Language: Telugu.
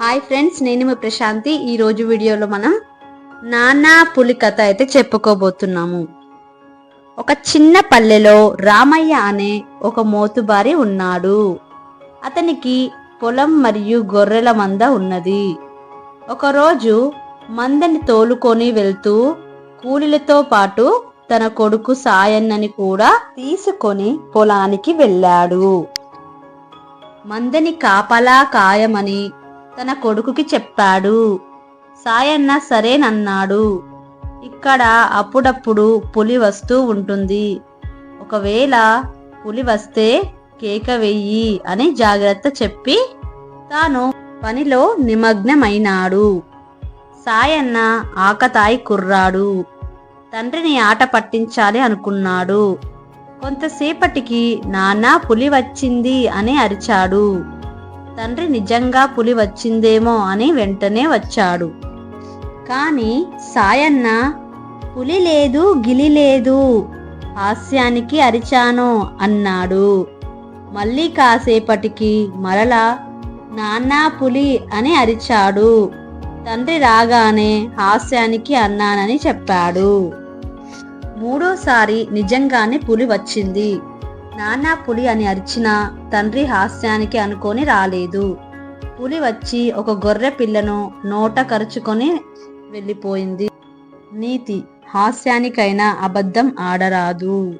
హాయ్ ఫ్రెండ్స్ నేను మీ ప్రశాంతి. ఈ రోజు వీడియోలో మనం నానా పులి కథ అయితే చెప్పుకోబోతున్నాము. ఒక చిన్న పల్లెలో రామయ్య అనే ఒక మోతుబారి ఉన్నాడు. అతనికి పొలం మరియు గొర్రెల మంద ఉన్నది. ఒకరోజు మందని తోలుకొని వెళ్తూ కూలీలతో పాటు తన కొడుకు సాయన్నని కూడా తీసుకొని పొలానికి వెళ్ళాడు. మందని కాపలా కాయమని తన కొడుకుకి చెప్పాడు. సాయన్న సరేనన్నాడు ఇక్కడ అప్పుడప్పుడు పులి వస్తూ ఉంటుంది. ఒకవేళ పులి వస్తే కేక వెయ్యి అని జాగ్రత్త చెప్పి తాను పనిలో నిమగ్నమైనాడు. సాయన్న ఆకతాయి కుర్రాడు. తండ్రిని ఆట పట్టించాలి అనుకున్నాడు. కొంతసేపటికి నాన్న పులి వచ్చింది అని అరిచాడు. తండ్రి నిజంగా పులి వచ్చిందేమో అని వెంటనే వచ్చాడు. కాని సాయన్న పులి లేదు గిలి లేదు హాస్యానికి అరిచాను అన్నాడు. మళ్ళీ కాసేపటికి మరలా నాన్నా పులి అని అరిచాడు. తండ్రి రాగానే హాస్యానికి అన్నానని చెప్పాడు. మూడోసారి నిజంగానే పులి వచ్చింది. నానా పులి అని అరిచిన తండ్రి హాస్యానికి అనుకొని రాలేదు. పులి వచ్చి ఒక గొర్రె పిల్లను నోట కరుచుకొని వెళ్ళిపోయింది. నీతి హాస్యానికైనా అబద్ధం ఆడరాదు.